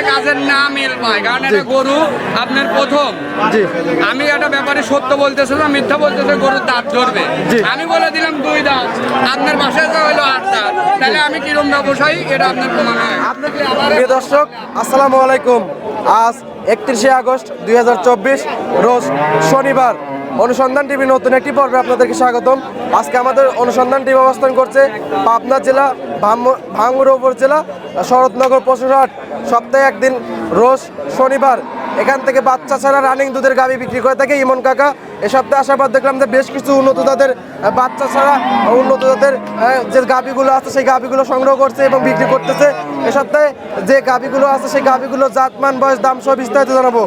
যাতে কাজের না মিল পায় কারণ এটা গরু আপনার প্রথম। আমি একটা ব্যাপারে সত্য বলতেছে না মিথ্যা বলতেছে গরুর দাঁত ধরবে আমি বলে দিলাম দুই দাঁত। আপনার বাসায় যা হলো আট দাঁত। তাহলে আমি কিরম ব্যবসায়ী? এটা আপনার প্রমাণ হয়। আপনাকে দর্শক আসসালামু আলাইকুম। আজ একত্রিশে আগস্ট দুই হাজার চব্বিশ রোজ শনিবার। অনুসন্ধান টিভি নতুন একটি পর্বে আপনাদেরকে স্বাগতম। আজকে আমাদের অনুসন্ধান টিভি অবস্থান করছে পাবনা জেলা ভাঙ্গুড়া উপজেলা শরৎনগর পশুরহাট। সপ্তাহে একদিন, রোজ শনিবার। এখান থেকে বাচ্চা ছাড়া রানিং দুধের গাভি বিক্রি করে থাকে ইমন কাকা। এ সপ্তাহে আসার পর দেখলাম যে বেশ কিছু উন্নত জাতের বাচ্চা ছাড়া উন্নত জাতের যে গাভিগুলো আছে সেই গাভিগুলো সংগ্রহ করছে এবং বিক্রি করতেছে। এ সপ্তাহে যে গাভিগুলো আছে সেই গাভিগুলো জাতমান, বয়স, দাম সব বিস্তারিত জানাব।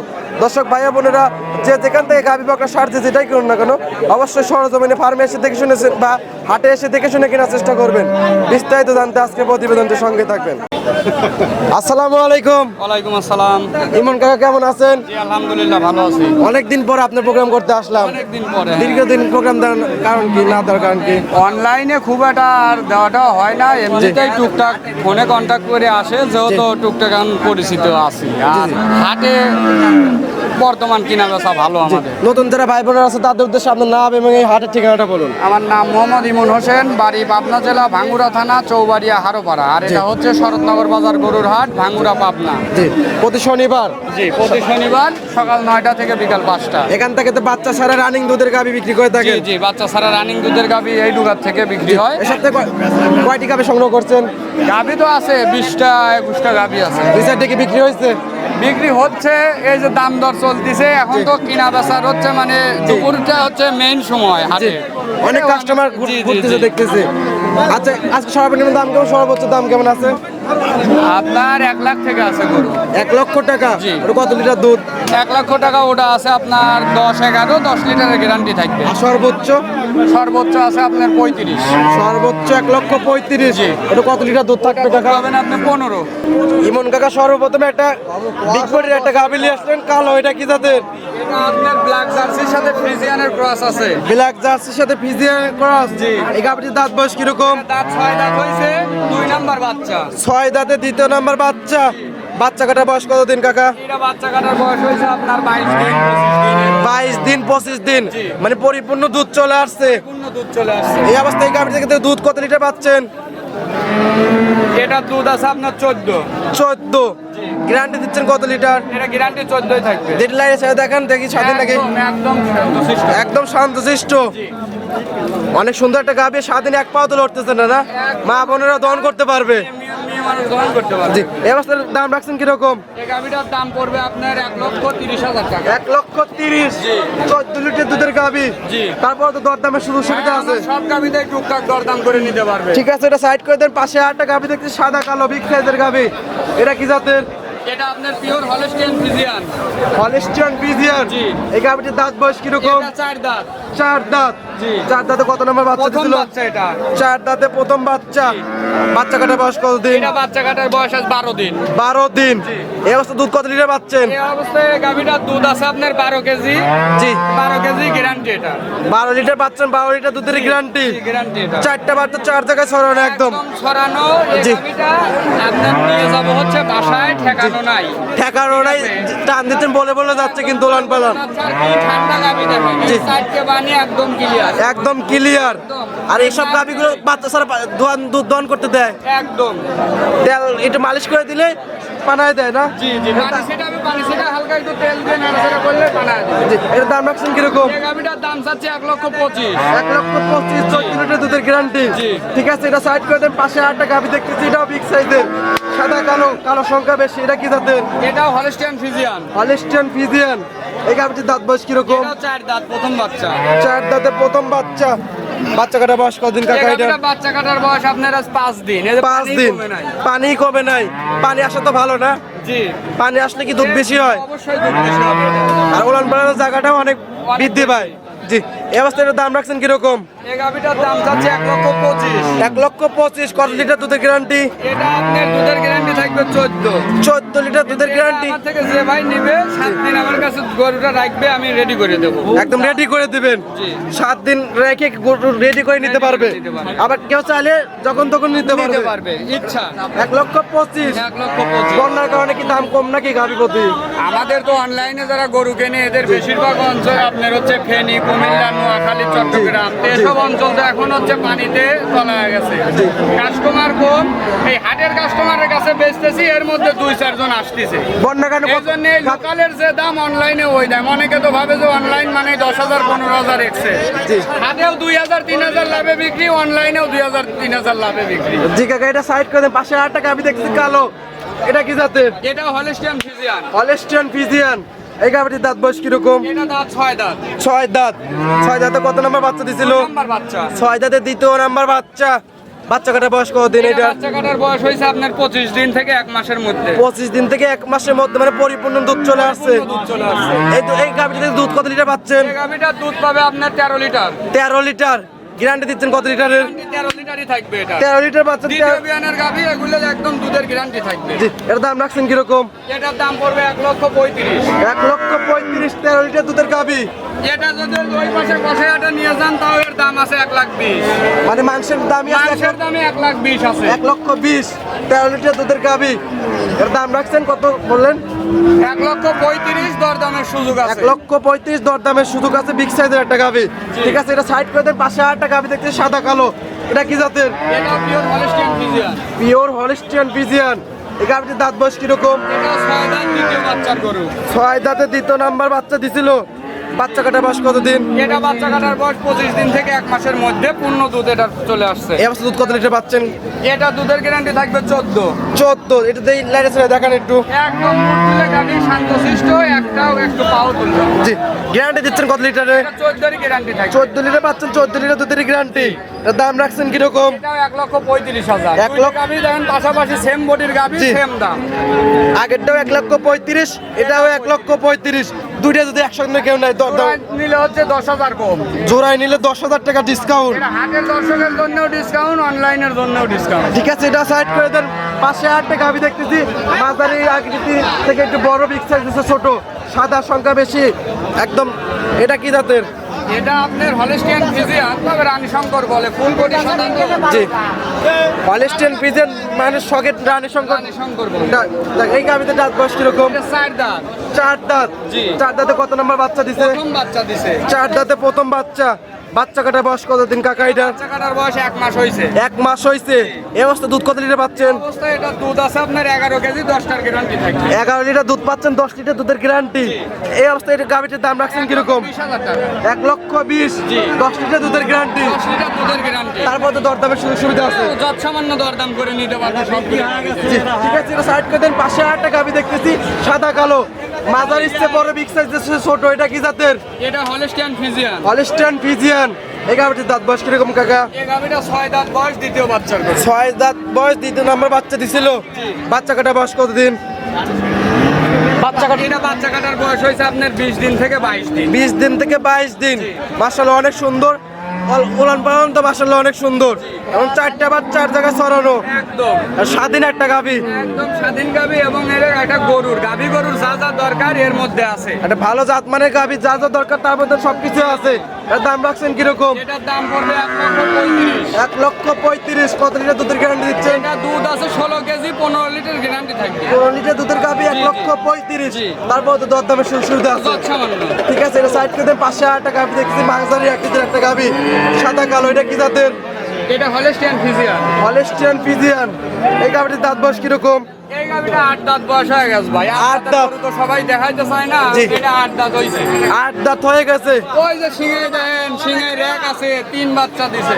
দর্শক ভাইয়া বোনেরা, যে যেখান থেকে গাভী বকরা সারছে যেটাই করুন না কেন, অবশ্যই সরজমিনে ফার্মে এসে দেখে শুনেছেন বা হাটে এসে দেখে শুনে কেনার চেষ্টা করবেন। বিস্তারিত জানতে আজকে প্রতিবেদনটির সঙ্গে থাকবেন। আসসালামু আলাইকুম। ওয়ালাইকুম আসসালাম। ইমন কাকা কেমন আছেন? জি আলহামদুলিল্লাহ ভালো আছি। পর আপনার প্রোগ্রাম করতে আসলাম। পরে হ্যাঁ। দীর্ঘদিন প্রোগ্রাম দেওয়ার কারণ কি না দেওয়ার কারণ কি? অনলাইনে খুব একটা আর দেওয়াটা হয় না এমনিতেই টুকটাক ফোনে কন্ট্যাক্ট করে আসে যেহেতু টুকটাক আমি পরিচিত আছি। আর হাটে বর্তমান কিনা বেচা ভালো আমাদের। নতুন যারা ভাই বোনেরা আছে তাদের উদ্দেশ্যে আপনার নাম এবং এই হাটের ঠিকানাটা বলুন। আমার নাম মোহাম্মদ ইমন হোসেন বাড়ি পাবনা জেলা ভাঙ্গুড়া থানা চৌবাড়িয়া হারোপাড়া। আর এটা হচ্ছে শরৎনগর বাজার গরুর হাট ভাঙ্গুড়া পাবনা। জি প্রতি শনিবার? জি প্রতি শনিবার সকাল নয়টা থেকে বিকাল পাঁচটা। এখান থেকে তো বাচ্চা সারা রানিং দুধের গাবি বিক্রি করে জি থাকেন? জি বাচ্চা সারা রানিং দুধের গাবি এই ডুগার থেকে বিক্রি হয়। এর সাথে কয়টি গাবি সংগ্রহ করছেন? গাবি তো আছে বিশটা একুশটা গাবি আছে। দুই চারটি কি বিক্রি হয়েছে? বিক্রি হচ্ছে এই যে দাম দর চলতেছে এখন তো কিনা বেচার হচ্ছে মানে দুপুরটা হচ্ছে মেইন সময় হাটে। অনেক কাস্টমার ঘুরতেছে দেখতেছে। আচ্ছা আজকে সর্বনিম্ন দাম কেমন? সর্বোচ্চ দাম কেমন আছে? আপনার এক লাখ থেকে আছে গরু। এক লক্ষ টাকা। জি। ওটা কত লিটার দুধ? এক লক্ষ টাকা ওটা আছে আপনার দশ এগারো দশ লিটারের গ্যারান্টি থাকবে। আর সর্বোচ্চ? সর্বোচ্চ আছে আপনার পঁয়ত্রিশ। সর্বোচ্চ এক লক্ষ পঁয়ত্রিশ। ওটা কত লিটার দুধ থাকবে টাকা পাবেন আপনি পনেরো। ইমন কাকা সর্বপ্রথমে একটা বিগ বডির একটা গাবি নিয়ে আসলেন। কালো এটা কি জাতের? আপনার ব্ল্যাক জার্সির সাথে ফ্রিজিয়ানের ক্রস আছে। ব্ল্যাক জার্সির সাথে ক্রস জি। এই দাঁত বয়স কীরকম? দাঁত ছয় দাঁত হয়েছে দুই নাম্বার বাচ্চা। ছয় দাঁতে দ্বিতীয় নাম্বার বাচ্চা। বাচ্চা কাটার বয়স কতদিন কাকা? বাচ্চা কাটার বয়স হয়েছে আপনার বাইশ দিন বাইশ দিন পঁচিশ দিন? মানে পরিপূর্ণ দুধ চলে আসছে? দুধ চলে আসছে। এই অবস্থায় গাভি থেকে দুধ কত লিটার পাচ্ছেন? এটা দুধ আছে আপনার চোদ্দ। চোদ্দ। গ্যারান্টি দিচ্ছেন কত লিটার? এটা গ্যারান্টি চোদ্দই থাকবে। দেড় লাইনের সাথে দেখান দেখি স্বাধীন নাকি? একদম একদম যথেষ্ট। একদম শান্তশিষ্ট। অনেক সুন্দর একটা গাভি স্বাধীন এক পাও তো লড়তেছে না না? মা বোনেরা দহন করতে পারবে। দাম রাখছেন কীরকম? গাভিটার দাম পড়বে আপনার এক লক্ষ তিরিশ হাজার টাকা। এক লক্ষ তিরিশ। চোদ্দ লিটার দুধের গাভি। তারপর তো দরদামের সুবিধা হ্যাঁ, আছে। সব গাভিতে টুকটাক দরদাম করে নিতে পারবে। ঠিক আছে এটা সাইড করে দেন পাশে আটটা গাভি দেখছি সাদা কালো বিগ সাইজের গাভি। এটা কি জাতের? এটা আপনার pure Holstein Friesian Holstein Friesian জি। এই গাভিটির দাঁত বয়স কীরকম? এটা চার দাঁত। চার দাঁত। চার দাঁতে কত নম্বর বাচ্চা এটা। চার দাঁতে প্রথম বাচ্চা। বাচ্চা কাটা বয়স কত দিন এটা বাচ্চা কাটার বয়স আছে বারো দিন। বারো দিন। এই অবস্থা দুধ কত লিটার পাচ্ছেন? এই অবস্থায় গাভিটার দুধ আছে আপনার বারো কেজি। জি। বারো কেজি গ্যারান্টি এটা। বারো লিটার পাচ্ছেন বারো লিটার দুধের গ্যারান্টি গ্যারান্টি এটা। চারটা বাচ্চা চার জায়গায় ছড়ানো একদম। ছড়ানো এই। গাভিটা আপনার নিয়ে যাব হচ্ছে বাসায় ঠেকানো নাই। ঠেকানো নাই টান দিচ্ছেন বলে বলে যাচ্ছে কিন্তু উলান পালান। ঠান্ডা গাভি দেখেন। সাইডকে বানিয়ে একদম ক্লিয়ার একদম ক্লিয়ার আর এইসব গাভিগুলো বাচ্চা দোয়ান দুধ দহন করতে দেয়? একদম। তেল এটা মালিশ করে দিলে পানায় দেয় না? জি জি পানি সেটা আমি পানি সেটা হালকা একটু তেল দিয়ে নাড়াচাড়া করলে বানায় জি, এর দাম রাখছেন কীরকম? গাভিটার দাম চাচ্ছে এক লক্ষ পঁচিশ। এক লক্ষ পঁচিশ চোদ্দ লিটার দুধের গ্যারান্টি ঠিক আছে এটা সাইড করে দেন পাশে আটটা গাভি দেখতেছি এটাও বিগ সাইজের সাদা কালো কালো সংখ্যা বেশি এটা কি জাতের? এটাও হলস্টিয়ান ফিজিয়ান হলিস্টিয়ান ফিজিয়ান এই গাভিটির দাঁত বয়স কীরকম? চার দাঁত প্রথম বাচ্চা। চার দাঁতে প্রথম বাচ্চা। বাচ্চা কাটার বয়স কদিন কাকা এটা? বাচ্চা কাটার বয়স আপনার আজ পাঁচ দিন। এই যে পাঁচ দিন। পানি কমে নাই। পানি আসা তো ভালো না? জি। পানি আসলে কি দুধ বেশি হয়? অবশ্যই দুধ বেশি হবে আর ওলান পাড়ার জায়গাটাও অনেক বৃদ্ধি পায়। জি এই অবস্থায় দাম রাখছেন কীরকম? এই গাভিটার দাম চাচ্ছে এক লক্ষ পঁচিশ। এক লক্ষ পঁচিশ কত লিটার দুধের গ্যারান্টি? এটা আপনার দুধের গ্যারান্টি থাকবে চোদ্দ। চোদ্দ লিটার দুধের গ্যারান্টি? থেকে যে ভাই নিবে সাত দিন আমার কাছে গরুটা রাখবে আমি রেডি করে দেবো। একদম রেডি করে দিবেন? সাত দিন রেখে রেডি করে নিতে পারবে? আবার কেউ চাইলে যখন তখন নিতে পারবে। ইচ্ছা। এক লক্ষ পঁচিশ। এক লক্ষ পঁচিশ। বন্যার কারণে কি দাম কম নাকি গাভি প্রতি? আমাদের তো অনলাইনে যারা গরু কেনে এদের বেশিরভাগ অঞ্চল আপনার হচ্ছে ফেনী কুমিল্লা নোয়াখালী চট্টগ্রাম। তো এসব অঞ্চল তো এখন হচ্ছে পানিতে তলায় গেছে। কাস্টমার কম এই হাটের কাস্টমারের কাছে বেচতেছি এর মধ্যে দুই চারজন আসতেছে। জন্য লোকালের যে দাম অনলাইনে ওই দাম। অনেকে তো ভাবে যে অনলাইন মানে দশ হাজার পনেরো হাজার এক্সে। জি। হাটেও দুই হাজার তিন হাজার লাভে বিক্রি অনলাইনেও দুই হাজার তিন হাজার লাভে বিক্রি। জি কাকা এটা সাইড করে পাশে টাকা গাভি দেখছি কালো। এটা কি জাতের? এটা হলিস্টিয়ান ফিজিয়ান। Holstein Friesian. এই গাভিটির দাঁত বয়স কীরকম? এটা দাঁত ছয় দাঁত। ছয় দাঁত। ছয় দাঁতে কত নাম্বার বাচ্চা দিছিল? নাম্বার বাচ্চা। ছয় দাঁতে দ্বিতীয় নাম্বার বাচ্চা। বাচ্চা কাটা বয়স কতদিন এটা এটা? বাচ্চা কাটার বয়স হয়েছে আপনার পঁচিশ দিন থেকে এক মাসের মধ্যে। পঁচিশ দিন থেকে এক মাসের মধ্যে মানে পরিপূর্ণ দুধ চলে আসছে। দুধ চলে আসছে। এই তো এই গাভিটা দুধ কত লিটার পাচ্ছেন? এই গাভিটার দুধ পাবে আপনার তেরো লিটার। তেরো লিটার। গ্যারান্টি দিচ্ছেন কত লিটারের? তেরো লিটারই থাকবে এটা। তেরো লিটার দ্বিতীয় বিয়ানের এগুলো একদম দুধের গ্যারান্টি থাকবে। জি এর দাম রাখছেন কীরকম? এটার দাম পড়বে এক লক্ষ পঁয়ত্রিশ। এক লক্ষ পঁয়ত্রিশ তেরো লিটার দুধের গাভি। এটা যদি ওই পাশে আটা নিয়ে যান তাও এর দাম আছে এক লাখ মানে মাংসের দামই আছে এক মাংসের দামে এক লাখ বিশ আছে। এক লক্ষ বিশ তেরো লিটার দুধের গাভি। এর দাম রাখছেন কত বললেন? এক লক্ষ পঁয়ত্রিশ দরদামের সুযোগ এক লক্ষ পঁয়ত্রিশ দরদামের সুযোগ আছে বিগ সাইজের একটা গাভি। ঠিক আছে এটা সাইড করে দেন পাশে গাভি দেখতে সাদা কালো। এটা কি জাতের? এটা pure Holstein Friesian pure Holstein Friesian এই গাভিটির দাঁত বয়স কীরকম? ছয় দাঁতে দ্বিতীয় নাম্বার বাচ্চা দিছিল। বাচ্চা কাটা বয়স কতদিন? এটা বাচ্চা কাটার বয়স পঁচিশ দিন থেকে এক মাসের মধ্যে পূর্ণ দুধ এটা চলে আসছে। অবস্থা দুধ কত লিটার পাচ্ছেন? এটা দুধের গ্যারান্টি থাকবে চোদ্দ। চোদ্দ। এটা দিয়ে লাইটে ছেড়ে দেখান একটু। একদম গাড়ি শান্তশিষ্ট একটাও একটু পাও তুলবে। জি গ্যারান্টি দিচ্ছেন কত লিটারে? চোদ্দোরই গ্যারান্টি থাকবে। চোদ্দ লিটার পাচ্ছেন চোদ্দ লিটার দুধের গ্যারান্টি দাম রাখছেন কীরকম? এক লক্ষ পঁয়ত্রিশ হাজার। এক লক্ষ- লক্ষ গাভি দেখেন পাশাপাশি সেম বডির গাভি সেম দাম। আগেরটাও এক লক্ষ পঁয়ত্রিশ এটাও এক লক্ষ পঁয়ত্রিশ। দুইটা যদি একসঙ্গে কেউ নেয় নিলে হচ্ছে দশ হাজার কম। জোড়ায় নিলে দশ হাজার টাকা ডিসকাউন্ট হাতের হাটের দর্শকের জন্যও ডিসকাউন্ট অনলাইনের জন্যও ডিসকাউন্ট ঠিক আছে এটা সাইড করে দেন। পাশে টাকা আমি দেখতেছি। মাঝারি আকৃতি থেকে একটু বড় বিক্সাইজ দিচ্ছে ছোট। সাদা সংখ্যা বেশি। একদম এটা কি জাতের? এটা আপনার হলেস্টিয়ান ফিজিয়ান তবে রানী শঙ্কর বলে ফুল বডি সাধারণত জি। হলেস্টিয়ান ফিজিয়ান মানে শঙ্কর রানী শঙ্কর বলে। এই গাভিতে দাঁত বয়স কীরকম? চার দাঁত। চার দাঁত? জি। চার দাঁতে কত নম্বর বাচ্চা দিছে? প্রথম বাচ্চা দিছে। চার দাঁতে প্রথম বাচ্চা। বাচ্চা কাটা বয়স কতদিন কাকা এটা? বাচ্চা কাটার বয়স এক মাস হয়েছে এক মাস হয়েছে এই অবস্থা দুধ কত লিটার পাচ্ছেন? অবস্থায় এটা দুধ আছে আপনার এগারো কেজি দশটার গ্যারান্টি থাকবে এগারো লিটার দুধ পাচ্ছেন দশ লিটার দুধের গ্যারান্টি এই অবস্থায় এটা গাভিটির দাম রাখছেন কীরকম? এক লক্ষ বিশ দশ লিটার দুধের গ্যারান্টি দশ লিটার দুধের গ্যারান্টি তারপর তো দরদামের সুযোগ সুবিধা আছে। যত সামান্য দরদাম করে নিতে পারবে সব ঠিক আছে এটা সাইড করে দেন পাশে আটটা গাভি দেখতেছি সাদা কালো। মাজার ইচ্ছে বড় বিগ সাইজ ছোট এটা কি জাতের? এটা হলিস্টিয়ান ফিজিয়ান হলিস্টান ফিজিয়ান এই গাভিটির দাঁত বয়স কীরকম কাকা? এই গাভিটা ছয় দাঁত বয়স দ্বিতীয় বাচ্চার ছয় দাঁত বয়স দ্বিতীয় নম্বর বাচ্চা দিছিল। বাচ্চা কাটা বয়স কতদিন? বাচ্চা কাটা এটা বাচ্চা কাটার বয়স হয়েছে আপনার বিশ দিন থেকে বাইশ দিন। বিশ দিন থেকে বাইশ দিন। মাসাল্লাহ অনেক সুন্দর। উলান পালন তো মাসাল্লাহ অনেক সুন্দর। এবং চারটা বাচ্চা চার জায়গায় ছড়ানো। একদম। স্বাধীন একটা গাভি। একদম স্বাধীন গাভি এবং এর একটা গরুর। গাভি গরুর যা যা দরকার এর মধ্যে আছে। একটা ভালো জাত মানে গাভি যা যা দরকার তার মধ্যে সবকিছু আছে। এর দাম রাখছেন কীরকম? এটার দাম পড়বে এক লক্ষ পঁয়ত্রিশ। এক লক্ষ পঁয়ত্রিশ। কত লিটার দুধের গ্যারান্টি দিচ্ছেন? এটা দুধ আছে ষোলো কেজি পনেরো লিটার গ্যারান্টি থাকবে। পনেরো লিটার দুধের গাভি এক। লক্ষ পঁয়ত্রিশ। তারপর তো দরদামের সুযোগ সুবিধা আছে। ঠিক আছে এটা সাইড করে দেন পাশে একটা গাভি দেখছি মাংসারি আকৃতির একটা গাভি। সাদা কালো এটা কি জাতের? এটা হলেস্টিয়ান ফিজিয়ান। Holstein Friesian. এই গাভিটির দাঁত বয়স কীরকম? এই গাভিটা আট দাঁত বয়স হয়ে গেছে হয়ে ওই যে দেন আছে তিন বাচ্চা দিছে।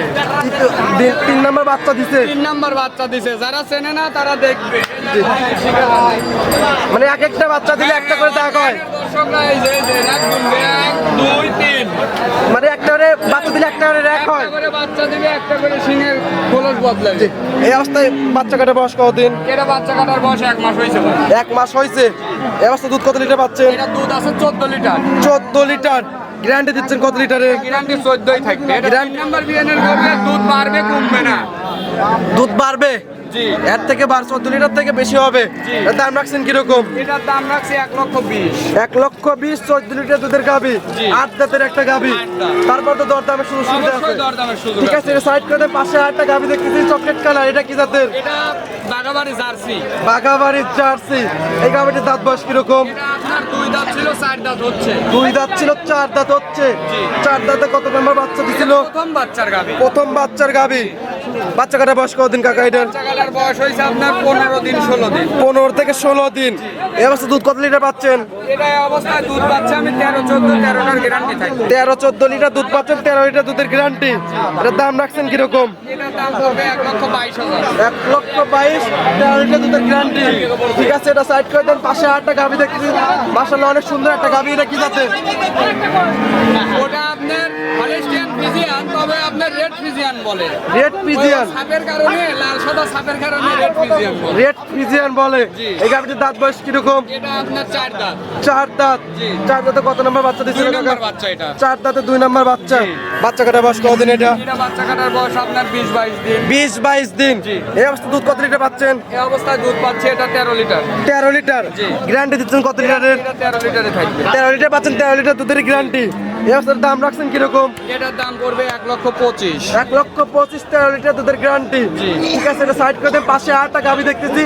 তিন নম্বর বাচ্চা দিছে। তিন নাম্বার বাচ্চা দিছে। যারা চেনে না তারা দেখবে। মানে এক একটা বাচ্চা দিলে একটা করে দেখা হয়। দুই তিন। মানে একটা করে বাচ্চা দিলে একটা করে র্যাক হয়। বাচ্চা দিলে একটা করে সিংহের খোলস বদলাবে এই অবস্থায় বাচ্চা কাটা বয়স কতদিন? এটা বাচ্চা কাটার বয়স এক মাস হয়েছে এক মাস হয়েছে। দুধ কত লিটার পাচ্ছেন? এটা দুধ আছে চোদ্দ লিটার। চোদ্দ লিটার। গ্যারান্টি দিচ্ছেন কত লিটারে? গ্যারান্টি চোদ্দই থাকবে। নাম্বার দুধ বাড়বে কমবে না। দুধ বাড়বে? এর থেকে বার চোদ্দ লিটার থেকে বেশি হবে। এর দাম রাখছেন কীরকম? এটার দাম রাখছি এক লক্ষ বিশ। এক লক্ষ বিশ চোদ্দ লিটার দুধের গাবি আট দাঁতের একটা গাবি। তারপর তো দর দামের সুযোগ সুবিধা আছে। দরদামের ঠিক আছে সাইড করে পাশে আরেকটা গাবি দেখতেছি চকলেট কালার এটা কি জাতের? এটা বাগাবাড়ি জার্সি। বাঘাবাড়ির জার্সি। এই গাবিটির দাঁত বয়স কীরকম? দুই দাঁত ছিল চার দাঁত হচ্ছে। দুই দাঁত ছিল চার দাঁত হচ্ছে। চার দাঁতে কত নম্বর বাচ্চা দিছিল? প্রথম বাচ্চার গাবি প্রথম বাচ্চার গাবি বাচ্চা কাটা বয়স কতদিন কাকা এটার? বয়স হয়েছে আপনার পনেরো দিন ষোলো দিন। পনেরো থেকে ষোলো দিন। এই অবস্থা দুধ কত লিটার পাচ্ছেন? অবস্থায় দুধ পাচ্ছে আমি তেরো চোদ্দ তেরোটার গ্যারান্টি থাকবে। তেরো চোদ্দ লিটার দুধ পাচ্ছেন তেরো লিটার দুধের গ্যারান্টি এটার দাম রাখছেন কীরকম? এক লক্ষ বাইশ তেরো লিটার দুধের গ্যারান্টি ঠিক আছে এটা সাইড করে দেন পাশে আটটা গাভি দেখতেছি। মাসাল্লাহ অনেক সুন্দর একটা গাভি এটা কি জাতের? ওটা আপনার ফিজিয়ান তবে আপনার রেড ফিজিয়ান বলে। রেড পিজিয়ান সাপের কারণে লাল সাদা সাপের কারণে রেড ফিজিয়ান বলে। রেড পিজিয়ান বলে। এই গাভিটির দাঁত বয়স কীরকম? এটা আপনার চার দাঁত। চার দাঁত। জি। চার দাঁতে কত নম্বর বাচ্চা কাকা? বাচ্চা এটা। চার দাঁতে দুই নম্বর বাচ্চা। বাচ্চা কাটা বয়স কতদিন এটা? এটা বাচ্চা কাটার বয়স আপনার বিশ বাইশ দিন। বিশ বাইশ দিন। এই অবস্থা দুধ কত লিটার পাচ্ছেন? এই অবস্থায় দুধ পাচ্ছে এটা তেরো লিটার। তেরো লিটার। জি। গ্যারান্টি দিচ্ছেন কত লিটারের? এটা তেরো লিটারে থাকবে। তেরো লিটার পাচ্ছেন তেরো লিটার দুধের গ্যারান্টি। দাম রাখছেন কীরকম? এটার দাম এক লক্ষ পঁচিশ। এক লক্ষ পঁচিশ তেরো লিটার দুধের গ্যারান্টি ঠিক আছে এটা সাইড করে পাশে আটটা গাভি দেখতেছি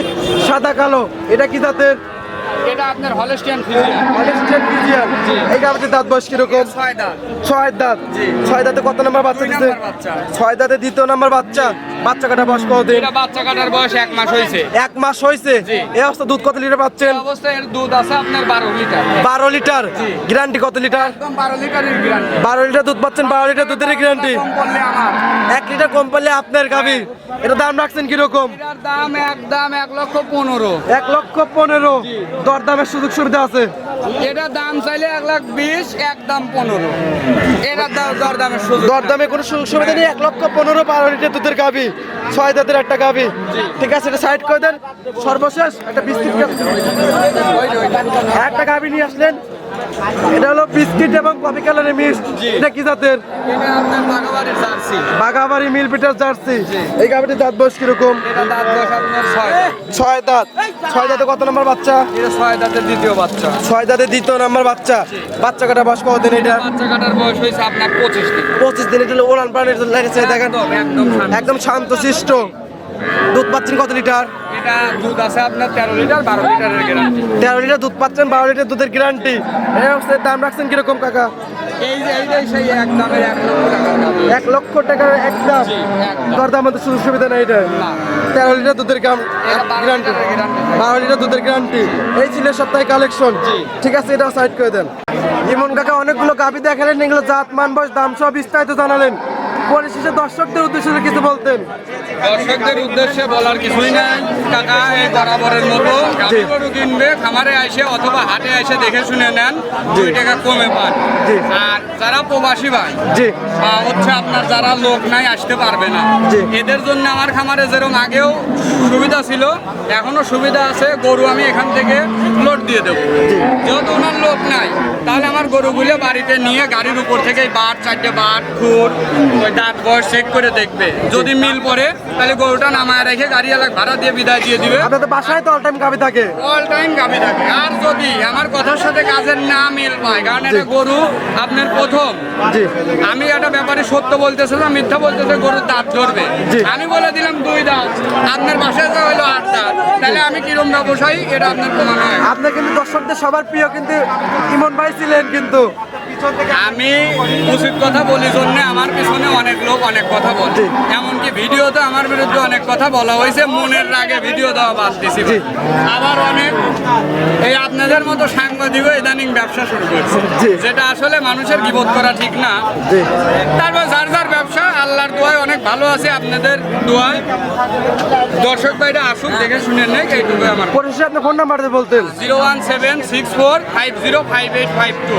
সাদা কালো। এটা কি জাতের? এটা আপনার হলিস্টিয়ান ফিজিয়ান হলিস্টিয়ান ফিজিয়ান এই গাভিটির দাঁত বয়স কীরকম? ছয় দাঁত। ছয় দাঁত। ছয় দাঁতে কত নম্বর বাচ্চা দুই দিচ্ছে নাম্বার বাচ্চা। ছয় দাঁতে দ্বিতীয় নম্বর বাচ্চা? বাচ্চা কাটা বয়স কতদিন? এটা বাচ্চা কাটার বয়স এক মাস হয়েছে। এক মাস হয়েছে। এই অবস্থা দুধ কত লিটার পাচ্ছেন? অবস্থায় এর দুধ আছে আপনার বারো লিটার। বারো লিটার। গ্যারান্টি কত লিটার? একদম বারো লিটারের গ্যারান্টি বারো লিটার দুধ পাচ্ছেন বারো লিটার দুধের গ্যারান্টি এক লিটার কম পারলে আপনার গাভি। এটা দাম রাখছেন কীরকম? দাম একদম এক লক্ষ পনেরো। এক লক্ষ পনেরো। দর দামের সুযোগ সুবিধা আছে? এটার দাম চাইলে এক লাখ বিশ একদম পনেরো। এটার দাম দর দামের সুযোগ। দর দামে কোনো সুযোগ সুবিধা নেই? এক লক্ষ পনেরো বারো লিটার দুধের গাভি। ছয় একটা গাভি। ঠিক আছে, এটা সাইড করে দেন। সর্বশেষ একটা বিস্তৃত একটা গাভি নিয়ে আসলেন। এটা হলো বিস্কিট এবং কফি কালারের মিক্স। এটা কি জাতের? বাঘাবাড়ি মিল পিটার জার্সি। এই গাভিটির দাঁত বয়স কীরকম? ছয় দাঁত। ছয় দাঁত। কত নম্বর বাচ্চা? ছয় দাঁতের দ্বিতীয় বাচ্চা। ছয় দাঁতে দ্বিতীয় নম্বর বাচ্চা। বাচ্চা কাটা বয়স কতদিন এটা? বাচ্চা কাটার বয়স হয়েছে আপনার পঁচিশ দিন। পঁচিশ দিন এটা ওলান প্রাণের লেগেছে দেখেন। একদম শান্ত। একদম শান্ত শিষ্ট। দুধ পাচ্ছেন কত লিটার? এটা দুধ আছে আপনার তেরো লিটার বারো লিটারের গ্যারান্টি তেরো লিটার দুধ পাচ্ছেন বারো লিটার দুধের গ্যারান্টি এই অবস্থায় দাম রাখছেন কীরকম কাকা? এই যে সেই এক দামের এক লক্ষ টাকার গাভী। এক লক্ষ টাকার এক দাম? জি, এক দর দাম মধ্যে সুযোগ সুবিধা নেই এটা? তেরো লিটার দুধের গ্রাম গ্যারান্টি বারো লিটার দুধের গ্যারান্টি এই ছিল সপ্তাহে কালেকশন ঠিক আছে এটা সাইড করে দেন। ইমন কাকা অনেকগুলো গাভি দেখালেন এগুলো জাত মান বয়স দাম সব বিস্তারিত জানালেন। পরিশেষে দর্শকদের উদ্দেশ্যে কিছু বলতেন। দর্শকদের উদ্দেশ্যে বলার কিছুই নাই। টাকা এই বরাবরের মতো গরু কিনবে খামারে আসে অথবা হাটে এসে দেখে শুনে নেন দুই টাকা কমে পান। আর যারা প্রবাসী ভাই বা হচ্ছে আপনার যারা লোক নাই আসতে পারবে না। এদের জন্য আমার খামারে যেরকম আগেও সুবিধা ছিল এখনও সুবিধা আছে গরু আমি এখান থেকে লোড দিয়ে দেবো। যেহেতু ওনার লোক নাই তাহলে আমার গরুগুলো বাড়িতে নিয়ে গাড়ির উপর থেকে বাট চারটে বাট খুর ওই দাঁত বয়স চেক করে দেখবে। যদি মিল পড়ে তাহলে গরুটা নামায় রেখে গাড়ি এলাকা ভাড়া দিয়ে বিদায় দিয়ে দিবে। আপনাদের বাসায় তো অল টাইম গাভি থাকে। অল টাইম গাবি থাকে। আর যদি আমার কথার সাথে কাজের না মিল পায় কারণ এটা গরু আপনার প্রথম। আমি একটা ব্যাপারে সত্য বলতেছে না মিথ্যা বলতেছে গরুর দাঁত ধরবে। আমি বলে দিলাম দুই দাঁত। আপনার বাসায় যা হলো আট দাঁত। তাহলে আমি কিরম ব্যবসায়ী? এটা আপনার প্রমাণ হয়। আপনার কিন্তু দর্শকদের সবার প্রিয় কিন্তু ইমন ভাই ছিলেন কিন্তু। আমি উচিত কথা বলি জন্য আমার পিছনে অনেক লোক অনেক কথা বলে। জি। এমনকি ভিডিওতে আমার বিরুদ্ধে অনেক কথা বলা হয়েছে মনের রাগে ভিডিও দেওয়া বাদ দিছি। আবার অনেক এই আপনাদের মতো সাংবাদিকও ইদানিং ব্যবসা শুরু করছে। যেটা আসলে মানুষের বিপদ করা ঠিক না। তারপর যার যার ব্যবসা আল্লাহর দোয়ায় অনেক ভালো আছে আপনাদের দোয়ায়। দর্শক ভাইরা আসুক দেখে শুনে নেই এইটুকু আমার পরিশেষে আপনি ফোন নাম্বার বলতেন। Zero one seven six four five zero five eight five two.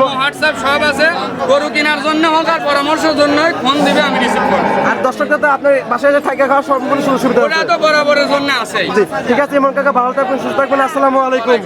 WhatsApp সব আছে। গরু কেনার জন্য হোক আর পরামর্শের জন্য ফোন দিবে আমি রিসিভ করব। আর দর্শকরা তো আপনার বাসায় যে থাকা খাওয়া সম্পূর্ণ সুযোগ সুবিধা ওটা তো বরাবরের জন্য আছে ঠিক আছে ইমন কাকা ভালো থাকবেন সুস্থ থাকবেন আসসালামু আলাইকুম।